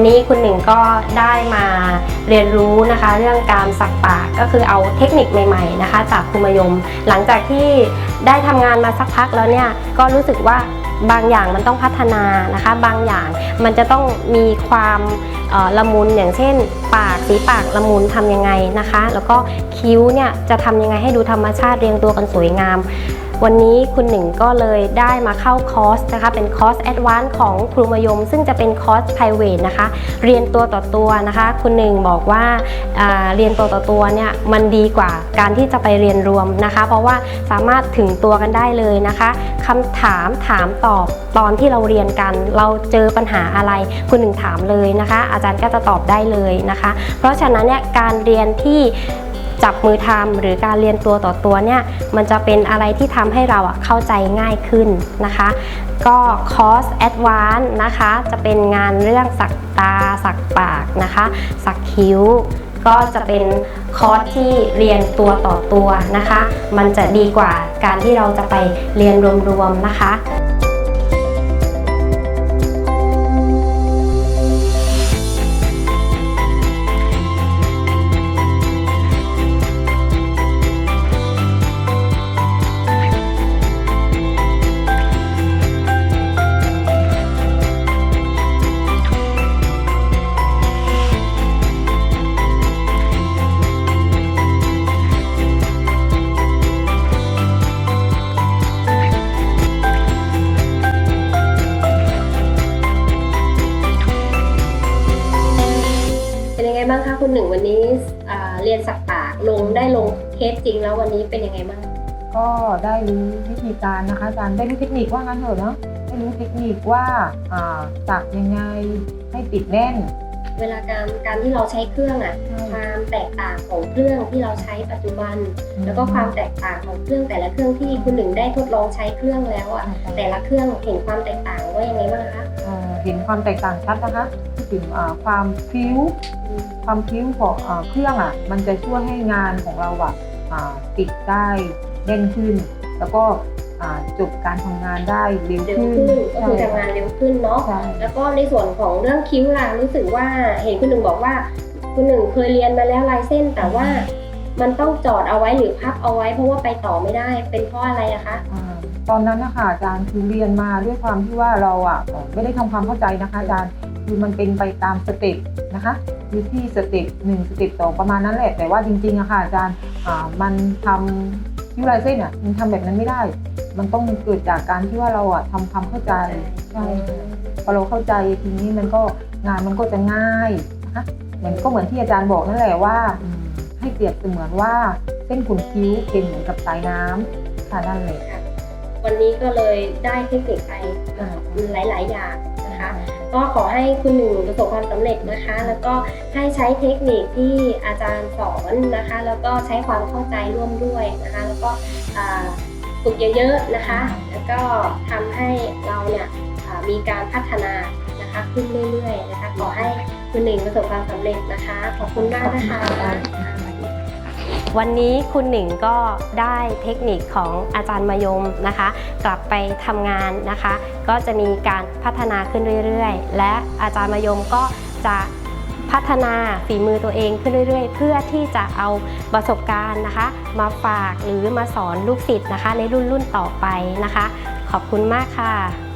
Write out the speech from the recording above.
วันนี้คุณหนึ่งก็ได้มาเรียนรู้นะคะ เรื่องการสักปากก็คือเอาเทคนิคใหม่ๆนะคะ จากครูมยม หลังจากที่ได้ทำงานมาสักพักแล้วเนี่ยก็รู้สึกว่าบางอย่างมันต้องพัฒนานะคะ บางอย่างมันจะต้องมีความละมุนอย่างเช่น ปากสีปากละมุนทำยังไงนะคะ แล้วก็คิ้วเนี่ยจะทำยังไงให้ดูธรรมชาติเรียงตัวกันสวยงาม วันนี้คุณหนึ่งก็เลยได้มาเข้าคอร์สนะคะ เป็นคอร์สแอดวานซ์ของครูมยม ซึ่งจะเป็นคอร์ส p r i v a t นะคะ เรียนตัวต่อตัวนะคะ คุณหนึ่งบอกว่าอ่าเรียนตัวต่อตัวเนี่ยมันดีกว่าการที่จะไปเรียนรวมนะคะ เพราะว่าสามารถถึงตัวกันได้เลยนะคะคำถามถามตอบตอนที่เราเรียนกัน เราเจอปัญหาอะไร คุณหนึ่งถามเลยนะคะ อาจารย์ก็จะตอบได้เลยนะคะ เพราะฉะนั้นเนี่ยการเรียนที่ จับมือทำหรือการเรียนตัวต่อตัวเนี่ยมันจะเป็นอะไรที่ทำให้เราเข้าใจง่ายขึ้นนะคะ ก็คอร์สแอดวานนะคะ จะเป็นงานเรื่องสักตา สักปากนะคะ สักคิ้ว ก็จะเป็นคอร์สที่เรียนตัวต่อตัวนะคะ มันจะดีกว่าการที่เราจะไปเรียนรวมๆนะคะ บ้างคะคุณหนึ่งวันนี้เรียนสักปากลงได้ลงเคสจริงแล้ววันนี้เป็นยังไงบ้างก็ได้รู้วิธีการนะคะอาจารย์ได้รู้เทคนิคว่างั้นเถอะเนาะได้รู้เทคนิคว่าอ่าสักยังไงให้ติดแน่น เวลาการการที่เราใช้เครื่องอะความแตกต่างของเครื่องที่เราใช้ปัจจุบัน แล้วก็ความแตกต่างของเครื่องแต่ละเครื่องที่คุณหนึ่งได้ทดลองใช้เครื่องแล้วอะแต่ละเครื่องเห็นความแตกต่างว่ายังไงบ้างคะ เอ่อเห็นความแตกต่างชัดนะคะพูดถึงอ่าความพิ้วความพิ้วของอ่าเครื่องอะมันจะช่วยให้งานของเราอะอ่าติดได้เด่นขึ้น แล้วก็อ่าจบการทำงานได้เร็วเร็วขึ้นขึ้นก็คือทำงานเร็วขึ้นเนาะใช่แล้วก็ในส่วนของเรื่องคิ้วล่ะรู้สึกว่าเห็นคุณหนึ่งบอกว่าคุณหนึ่งเคยเรียนมาแล้วลายเส้นแต่ว่า มันต้องจอดเอาไว้หรือพับเอาไว้ เพราะว่าไปต่อไม่ได้เป็นเพราะอะไรอะคะ อ่าตอนนั้นนะคะอาจารย์คือเรียนมาด้วยความที่ว่าเราอะเอ่อไม่ได้ทำความเข้าใจนะคะอาจารย์คือมันเป็นไปตามสเต็ปนะคะคือที่สเต็ปหนึ่งสเต็ปสองประมาณนั้นแหละ แต่ว่าจริงๆอะค่ะอาจารย์อ่ามันทำคิวลายเส้นอะมันทำแบบนั้นไม่ได้ มันต้องเกิดจากการที่ว่าเราอะทำความเข้าใจใช่ค่ะพอเราเข้าใจทีนี้มันก็งานมันก็จะง่ายนะคะเหมือนก็เหมือนที่อาจารย์บอกนั่นแหละว่าอืม ให้เปรียบเสมือนว่าเส้นขนคิ้วเป็นเหมือนกับสายน้ำค่ะนั่นเลยวันนี้ก็เลยได้เทคนิคไปหลาย ๆ อย่างนะคะ ก็ขอให้คุณหนึ่งประสบความสำเร็จนะคะ แล้วก็ให้ใช้เทคนิคที่อาจารย์สอนนะคะ แล้วก็ใช้ความเข้าใจร่วมด้วยนะคะ แล้วก็อ่าฝึกเยอะ ๆ นะคะ แล้วก็ทำให้เราเนี่ยอ่ามีการพัฒนานะคะขึ้นเรื่อย ๆ นะคะ ขอให้คุณหนึ่งประสบความสำเร็จนะคะ ขอบคุณมากนะคะ วันนี้คุณหนึ่งก็ได้เทคนิคของอาจารย์มายมนะคะ กลับไปทำงานนะคะ ก็จะมีการพัฒนาขึ้นเรื่อยๆ และอาจารย์มายมก็จะพัฒนาฝีมือตัวเองขึ้นเรื่อย ๆ เพื่อที่จะเอาประสบการณ์นะคะ มาฝากหรือมาสอนลูกศิษย์นะคะ ในรุ่นรุ่นๆต่อไปนะคะ ขอบคุณมากค่ะ